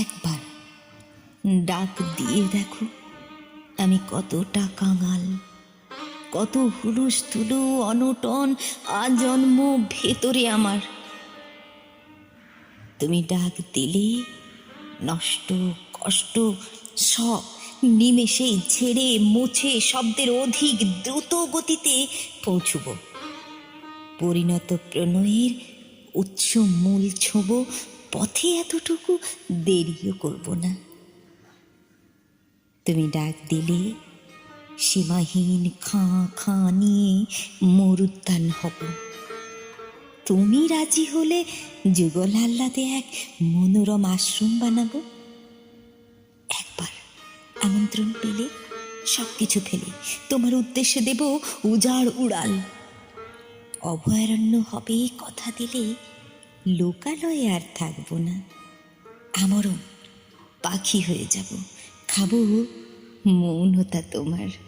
একবার ডাক দিয়ে দেখো আমি কতটা কাঙাল, কত হুলস্থুলো অনটন আজন্ম ভেতরে আমার। তুমি ডাক দিলে নষ্ট, কষ্ট, সব নিমেষেই ঝেড়ে মুছে শব্দের অধিক দ্রুত গতিতে পৌঁছব। পরিণত প্রণয়ের উৎস মূল ছোব পথে এতটুকু দেরিও করব না। তুমি ডাক দিলে সীমাহীন খাঁ খাঁ নিয়ে মরুদ্যান হব। তুমি রাজি হলে যুগল আহ্লাদে এক মনোরম আশ্রম বানাবো। একবার আমন্ত্রণ পেলে সব কিছু ফেলে তোমার উদ্দেশ্যে দেব উজাড় উড়াল। অভয়ারণ্য হবে কথা দিলে লোকালয়ে আর থাকব না। আমারও পাখি হয়ে যাব। খাব মৌনতা তোমার।